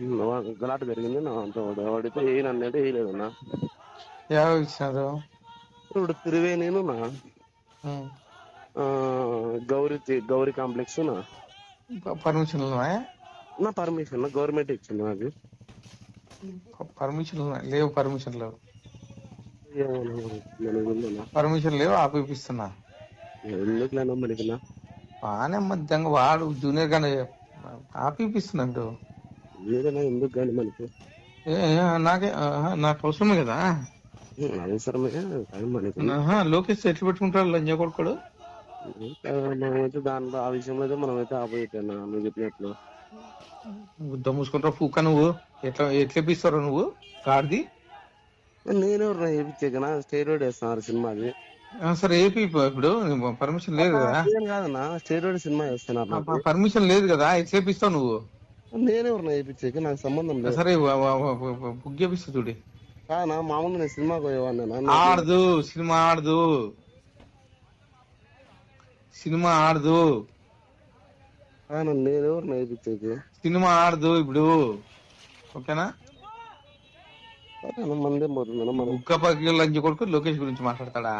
గలాట జరిగింది నా అంత వాడు వాడితే ఏ నన్నైతే వేయలేదు నా యాభై ఇచ్చినారు ఇప్పుడు త్రివేణిను నా. ఉమ్. ఆ, గౌరీ గౌరీ కాంప్లెక్స్ నా. ప- పర్మిషన్లు ఉన్నాయా నా పర్మిషన్ గవర్నమెంట్ ఇచ్చింది నాకు. ప- పర్మిషన్లు ఉన్నాయి లేవు పర్మిషన్ లేవు. పర్మిషన్ లేవు ఆపిపిస్తున్నా. నా? బాగానే మధ్యంగా వాడు జూనియర్ గానే ఆపిపిస్తున్నాడు ఏదైనా ఎందుకు కానీ మనకి. నాకే నాకు అవసరమే కదా. అవసరమే కానీ మనకి. లోకేష్ ఎట్లా పెట్టుకుంటాడు లంజా కొడుకోడు? మనమైతే దాంట్లో ఆ విషయంలో అయితే మనమైతే ఆపోయిపోయినా నువ్వు చెప్పినట్లు. గుద్ద మూసుకుంటావు పూక నువ్వు? ఎట్లా ఎట్లా ఇప్పిస్తావు నువ్వు? కార్ది? నేనెవరు చేయించాకనా స్టేరోడ్ వేస్తున్నారు సినిమాది సరే ఏపీ ఇప్పుడు పర్మిషన్ లేదు కదా. కాదన్నా స్టేరోడ్ సినిమా వేస్తున్నారు పర్మిషన్ లేదు కదా ఎట్లా ఇప్పిస్తావు నువ్వు? నేనెవరు వేయించాక నాకు సంబంధం లేదు. సరే చేపిస్తా చూడి. కానా మామూలు నేను సినిమాకి పోయేవాడినా ఆడదు సినిమా ఆడదు. సినిమా ఆడదు. నేనెవరు వేయించాక సినిమా ఆడదు ఇప్పుడు. ఓకేనా? మందే బుక్క పకెట్ లంచ్ కొడుకు లోకేష్ గురించి మాట్లాడతాడా?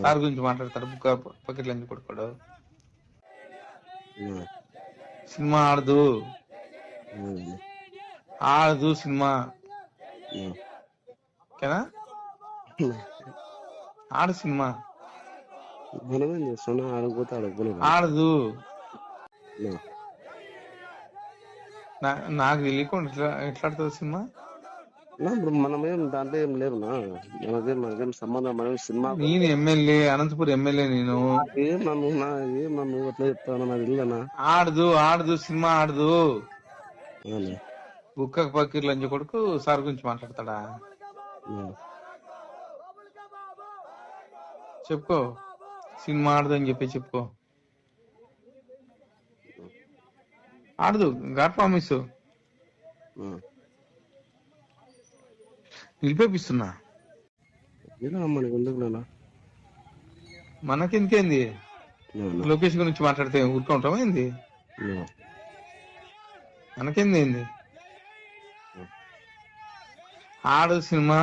సార్ గురించి మాట్లాడతాడు? బుక్క పకెట్ లంచ్ కొడుకోడు. సినిమా ఆడదు. ఆడదు సినిమా. ఓకేనా ఆడు సినిమా. మనమేం చేస్తున్నా ఆడకపోతే ఆడకపోయినా ఆడదు నాకు తెలియకుండా ఎట్లా ఎట్లా ఆడుతుంది సినిమా? ఇప్పుడు మనమేం దాంట్లో ఏం లేవునా మనకేం మనకేం సంబంధం మనం సినిమా నేను ఎమ్మెల్యే అనంతపురం ఎమ్మెల్యే నేను. ఏం నన్ను నా ఏం నన్ను ఎట్లా చెప్తాను నాకు తెలియనా ఆడదు ఆడదు సినిమా ఆడదు బుక్క పకీర్ లంచ్ కొడుకు సార్ గురించి మాట్లాడతాడా? చెప్పుకో. సినిమా ఆడదు అని చెప్పి చెప్పుకో. ఆడదు గాడ్ ప్రామిస్. నిలిపేపిస్తున్నా. మనకి మనకెందుకేంది? లోకేష్ గురించి మాట్లాడితే ఊరుకుంటామా ఏంది? మనకేంది? ఏంది ఆడు సినిమా